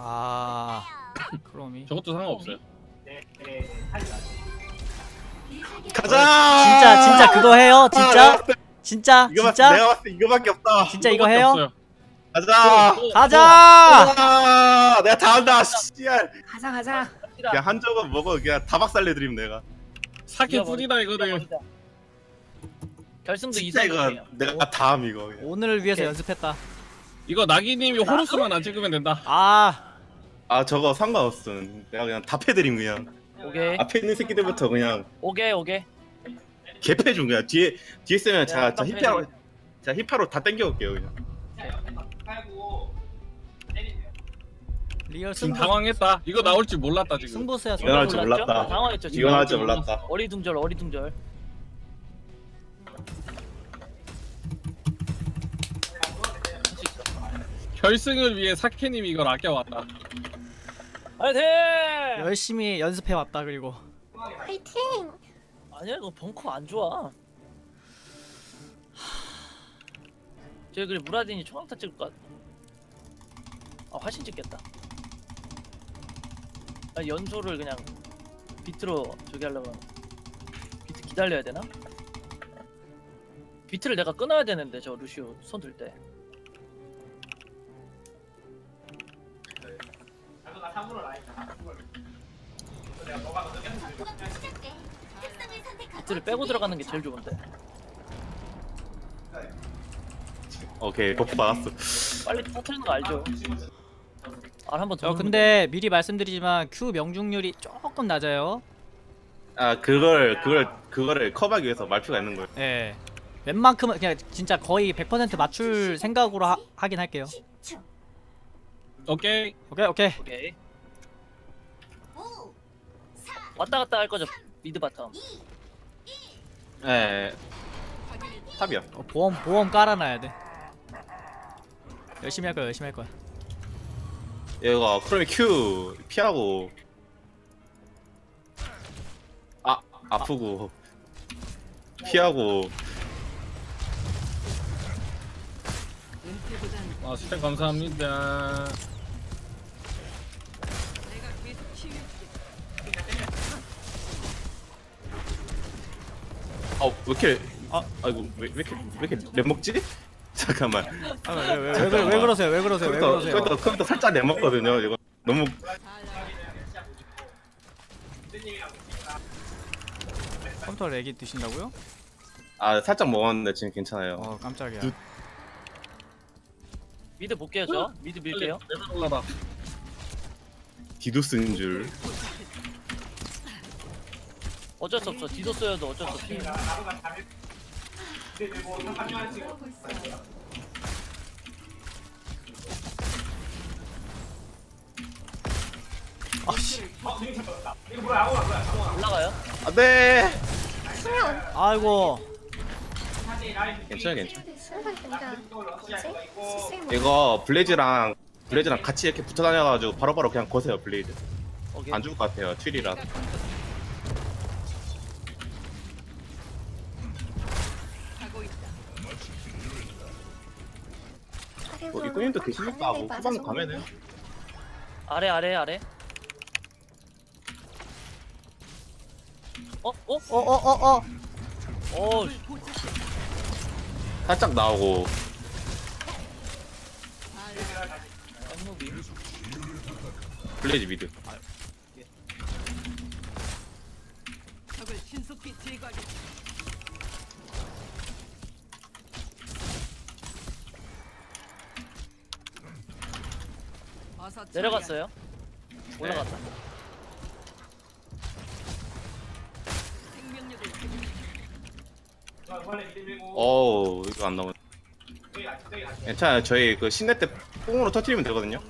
아 크롬이 저것도 상관없어요. 가자. 진짜 진짜 그거 해요 진짜 아, 진짜 이거 진짜 내가 봤을 때 이거밖에 없다. 진짜 이거 해요 없어요. 가자. 또, 또, 가자 아, 내가 다 한다. 씨알. 가자 가자. 그냥 한 조각 먹어. 그냥 다 박살 내드림 내가. 사케 뿌리다 이거는. 결승도 진짜 이거 이상이에요. 내가 다함 이거. 오늘을 위해서 오케이. 연습했다 이거 나기님이 호루스만 안 찍으면 된다. 아 아 저거 상관없음. 내가 그냥 다 패드림 그냥. 오케이 앞에 있는 새끼들부터 그냥 오케이 오케이. 개패 중 그냥 뒤에 뒤에 쓰면 제가 자딱 힙하로. 자 힙하로 다 땡겨올게요 그냥. 리얼 지금 승부 당황했다. 이거 나올 줄 몰랐다 지금. 승부수야 할줄 승부 몰랐죠? 몰랐다. 당황했죠 지금. 이건 할 줄 몰랐다. 어리둥절 어리둥절. 결승을 위해 사케님이 이걸 아껴왔다. 화이팅! 열심히 연습해 왔다 그리고 화이팅! 아니야 이거 벙커 안 좋아. 저기 그래 무라딘이 초강타 찍을 것 같아. 아 훨씬 찍겠다. 아, 연소를 그냥 비트로 저기 하려면 비트 기다려야 되나? 비트를 내가 끊어야 되는데 저 루시오 손들 때. 를 빼고 들어가는 게 제일 좋은데. 오케이 버프 받았어. 빨리 터트리는 거 알죠? 아 한번 더. 저 근데 미리 말씀드리지만 Q 명중률이 조금 낮아요 아 그걸 그걸 그거를 커버하기 위해서 말표가 있는 거예요. 예 웬만큼은 그냥 진짜 거의 100% 맞출 생각으로 하, 하긴 할게요 오케이. 오케이 오케이 오케이. 왔다 갔다 할 거죠 미드 바텀. 예. 탑이야. 어, 보험 보험 깔아놔야 돼 열심히 할 거야 열심히 할 거야 얘가 크롬이 Q 피하고 아 아프고 피하고 아 스택 감사합니다. 아왜 이렇게 아. 아이고 왜, 왜 이렇게 왜 이렇게 랩 먹지? 잠깐만 아, 왜, 왜, 왜, 왜, 왜 그러세요 왜 그러세요 왜 컴퓨터 그러세요 컴퓨터 컴퓨터 살짝 랩 먹거든요 이거 너무 컴퓨터 렉이 드신다고요? 아 살짝 먹었는데 지금 괜찮아요 어 깜짝이야 두- 미드 볼게요 저. 미드 밀게요. 디도스인 줄 어쩔 수 없어. 디도스여도 어쩔 수 없어. 아씨 올라가요. 안돼 아이고 괜찮아 괜찮아? 시스템 이거 블레이즈랑 블레이즈랑 같이 이렇게 붙어 다녀가지고 바로바로 그냥 거세요 블레이즈 오케이. 안 죽을 것 같아요 튀리라 뭐 이코님도 계시니까 뭐 후방 가면은 아래 아래 아래. 어? 어? 어어어어 어. 살짝 나오고. 블레이즈 미드 내려갔어요. 올라갔다. 어우 이거 안 나오네 괜찮아요 저희 그 신내 때 뽕으로 터트리면 되거든요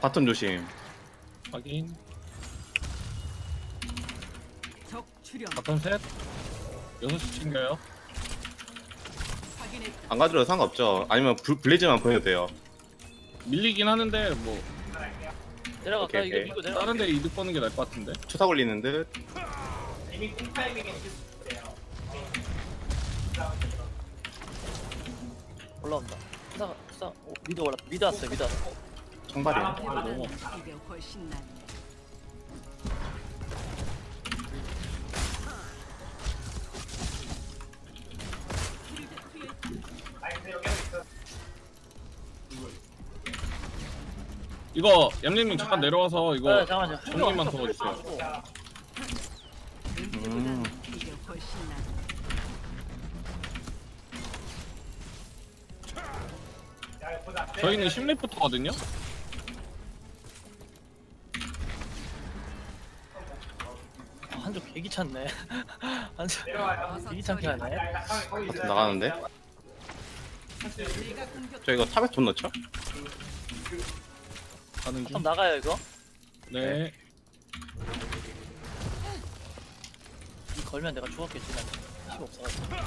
바톤 조심 확인. 바텀 셋. 여섯 시 챙겨요. 안 가더라도 상관없죠 아니면 블, 블레이즈만 보여도 돼요 밀리긴 하는데 뭐 내려갈까? 오케이, 이거 오케이. 이거 내려가. 다른 데 이득 보는 게 나을 것 같은데. 초사 걸리는 듯 올라온다. 수사 수사 오, 미드 올라 미드 왔어요. 미드 왔어. 청발이야 너무 이게 이거 얌님님 잠깐 내려와서 네, 이거 잠깐만요. 정리만. 음. 이게 훨씬 낫. 저희는 10렙부터거든요. 아, 한쪽 개기 찼네. 한쪽 어서 개기 참게 하네. 나가는데. 저 이거 탑에 돈 넣죠? 가는 그럼 중. 나가요 이거. 네. 이 걸면 내가 죽었겠지 난. 힘 없어가지고. 내가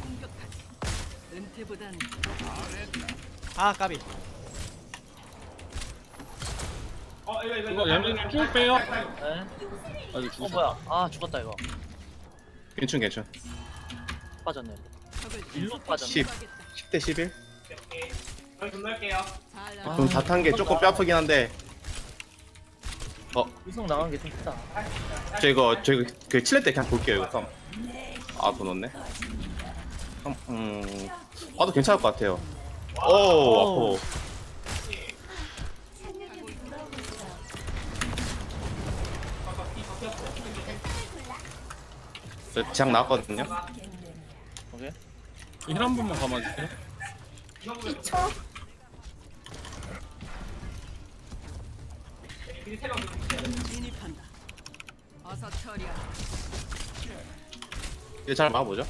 공격하지. 은퇴보단 아 까비 이거 얌님님 쭉 빼요. 네. 아직 어 죽으셨 뭐야? 아 죽었다 이거. 괜찮 괜찮 빠졌네. 적을 일로 빠졌네. 10 10대 11 잘 아. 돈다탄게 조금 뼈 아프긴 한데 이성 나간 게 좀 크다. 저 이거 저 이거 그 칠레 때 그냥 볼게요 이거 썸. 아돈 넣네 음, 음 봐도 괜찮을 것 같아요 오 아파 저 지향 나왔거든요 오케이. 힐한 번만 감아주세요. 2초. 진입한다. 어서 처리하라. 이제 잘 막아보죠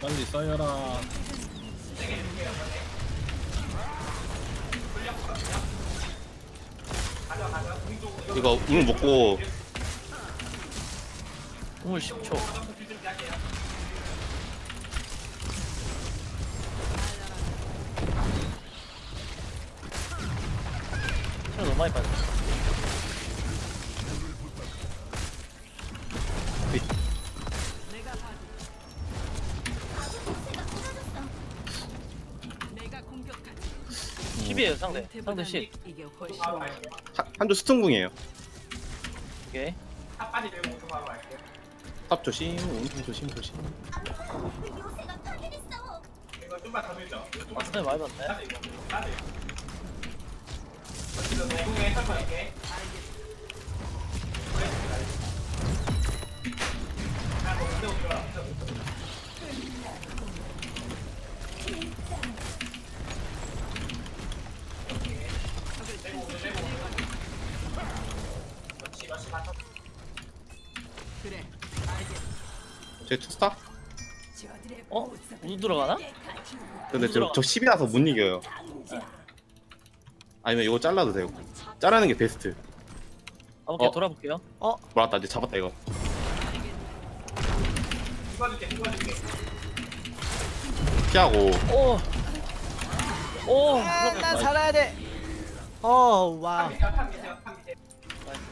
빨리 쌓여라. 이거 응 먹고 공을 10초. 시간 너무 많이 빠졌어. 공격하지. 10이에요 상대. 상대 은퇴보단 10. 이게 훨씬 낫. 한- 한조 스톤궁이에요 오케이. 탑 조심 오른쪽 조심 조심. 아, 상대 많이 봤네. 제 투스타? 어? 우드 들어가나? 근데 저, 저 10이라서 못 이겨요 아니면 이거 잘라도 되고 자르는 게 베스트 가볼게요. 어. 돌아볼게요. 몰았다 이제 잡았다 이거 피하고 오. 오. 아, 난 살아야 돼 어와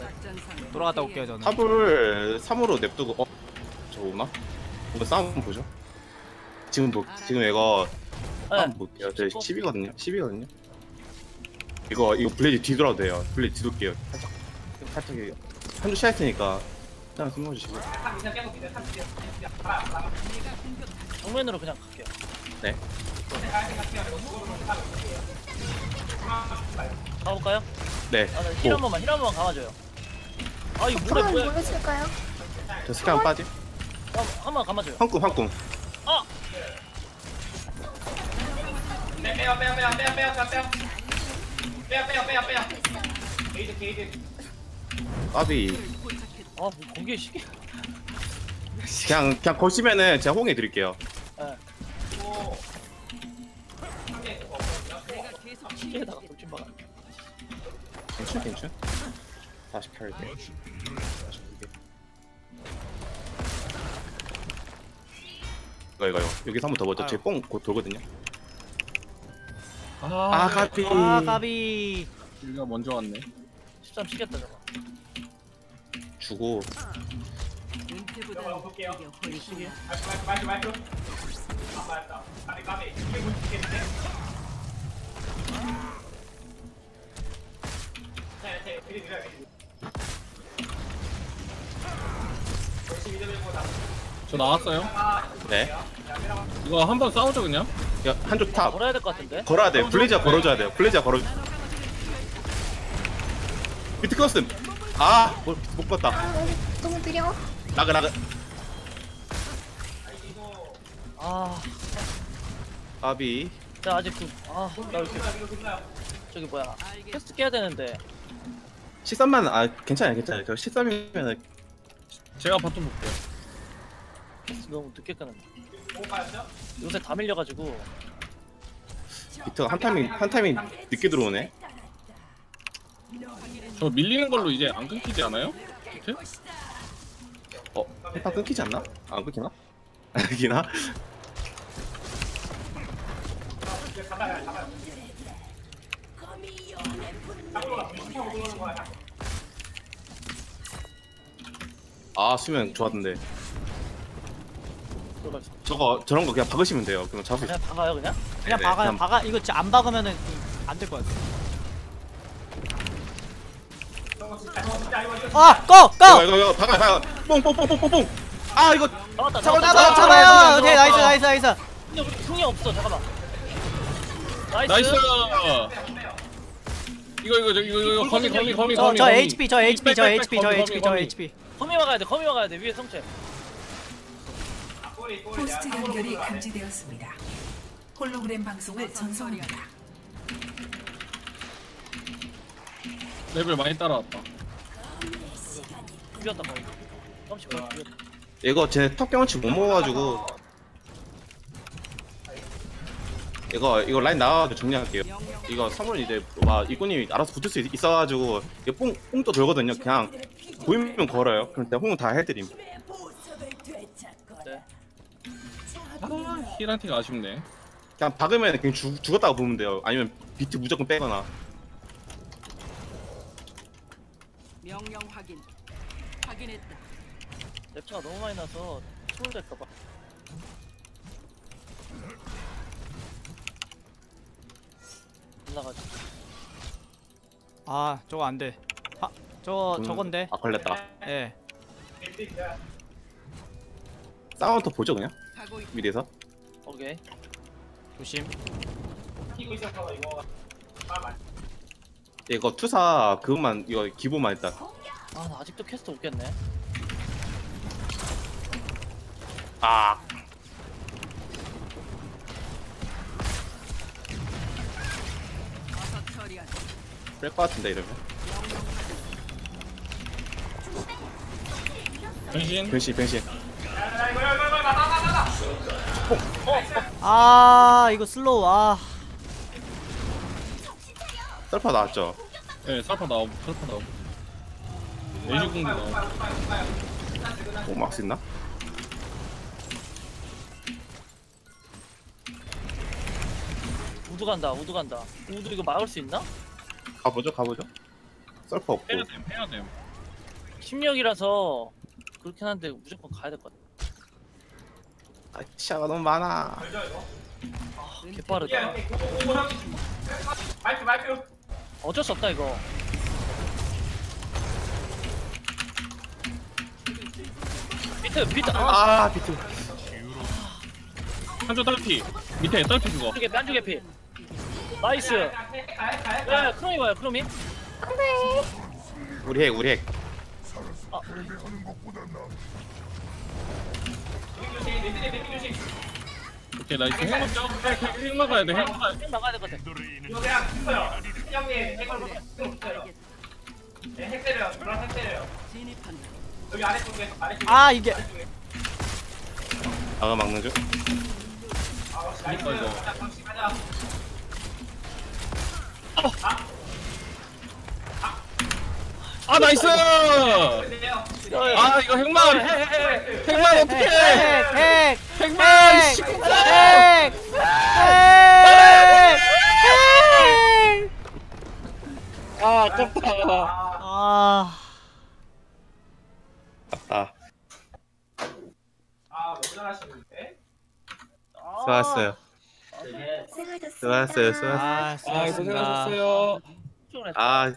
작전상 돌아갔다 올게요 저는 탑을 3으로 냅두고 어? 저거 오나? 이거 싸움 보죠 지금 보, 지금 이거 싸움 네. 볼게요 저 10이거든요 10이거든요 이거 이거 블레이드 뒤돌아도 돼요 블레이드 뒤돌게요 살짝 살짝 한줄 시작했으니까 그냥 숨어 주시고 정면으로 그냥 갈게요. 네 가볼까요? 네. 아, 힐한 번만, 힐한 번만 감아줘요. 아, 이거 뭐래, 뭐야? 모르실까요? 저 빠짐 아, 한번 감아줘요. 황꿈 황꿈 아! 까비 아, 뭐 거기에 시계. 그냥 그냥 거시면은 제가 호응해 드릴게요 예. 내가 계속 시계에다가 돌진 박아. 괜찮 괜찮 48개. 49개. 이거 이거 이거. 여기서 한 번 더 보죠. 아유. 제뽕 곧 돌거든요. 아, 아 가비. 아 까비. 우리가 먼저 왔네. 13 치겠다 저거. 주고 저 나왔어요 네. 이거 한 번 싸우죠 그냥 야, 한쪽 탑 걸어야 될 것 같은데 걸어야 돼. 블레이저 걸어줘야 돼요. 블레이저 걸어. 비트 크로스. 아, 못, 못 껐다. 아 너무 느려. 라그 라그. 아 아비. 나 아직 그 아 나 이렇게 저기 뭐야 퀘스트 깨야 되는데 13만 아 괜찮아요 괜찮아요. 저 13이면 제가 바텀 볼게요 너무 늦게 끄는데 요새 다 밀려가지고 비트가 한 타이밍 한 타이밍 늦게 들어오네. 저 밀리는 걸로 이제 안 끊기지 않아요? 밑에? 어, 한판 끊기지 않나? 안 끊기나? 안 끊기나? 아 수면 좋았는데 수 저거 저런 거 그냥 박으시면 돼요. 그럼 잡을 수 그냥 박아요 그냥? 그냥 네네, 박아요. 그냥- 박아 이거 진짜 안 박으면은 안 될 것 같아 아 고! 이거 고! 이거 이거 박아 박아 뽕뽕뽕뽕뽕뽕. 아 이거 잡았다 잡았다 잡아, 잡아요. 오케이 나이스 나이스 나이스. 근데 우리 궁이 없어 잠깐만. 나이스, 나이스. 이거 이거 저 이거 이거 거미 거미 거미 저, 거미. 저 거미. HP 저 HP 저 HP 저 HP 저. HP 거미 막아야 돼 거미 막아야 돼 위에 성체 포스트 연결이 감지되었습니다. 홀로그램 방송을 전송합니다. 레벨 많이 따라왔다 비었다 거의 깜짝 거의 비었다 이거 제탑 경험치 못 먹어가지고 이거 이거 라인 나와가지고 정리할게요. 이거 사물은 이제 와 이꾼이 알아서 붙을 수 있- 있어가지고 이게 뽕 뽕도 돌거든요. 그냥 보이면 걸어요. 그럼 일단 홍은 다 해드림. 아 힐한테가 아쉽네 그냥 박으면 그냥 죽, 죽었다고 보면 돼요. 아니면 비트 무조건 빼거나. 명령 확인. 확인했다. 랩차가 너무 많이 나서 트롤될까봐 올라가지 아 저거 안 돼 아 저거 음, 저건데 아 걸렸다. 예더 보죠 그냥. 미리에서. 오케이 조심 이거 투사 그것만 이거 기본만 일단. 아 나 아직도 퀘스트 못 깼네 아. 뺄 것 같은데 이러면. 변신 변신 변신. 아 이거 슬로우 아 썰파 나왔죠. 네 살파 나오고 살파 나오고 레이지 공도 나오고 오막수 있나? 우드 간다 우드 간다 우드 이거 막을 수 있나? 가보죠 가보죠. 썰파 없고. 해야 됨 해야 됨 10력이라서 그렇긴 한데 무조건 가야 될 것 같아 아 시야가 너무 많아. 개빠르다. 어쩔 수 없다 이거. 비트 비트 아 아 비트. 한조 딸피. 밑에 딸피 그거 안쪽에 피 안쪽에 피. 나이스. 야 크롬이 봐요 크롬이. 우리 핵 우리 핵. 아 오케이 나이스. 핵 먹자 핵, 핵, 핵 막아야 돼핵 막아야 돼. 쭉 나가야 될것 같아 진입한다. 아 이게. 아가 막는 중. 그니까 이거. 아 나이스 아 이거 핵만 핵만 어떡해 핵! 핵! 핵만 씨. 핵! 핵! 핵! 핵! 아 아깝다 아. 아. 수고하셨어요. 수고하셨어요. 수고하셨어요. 아, 아. 고생하셨어요 출근했어. 아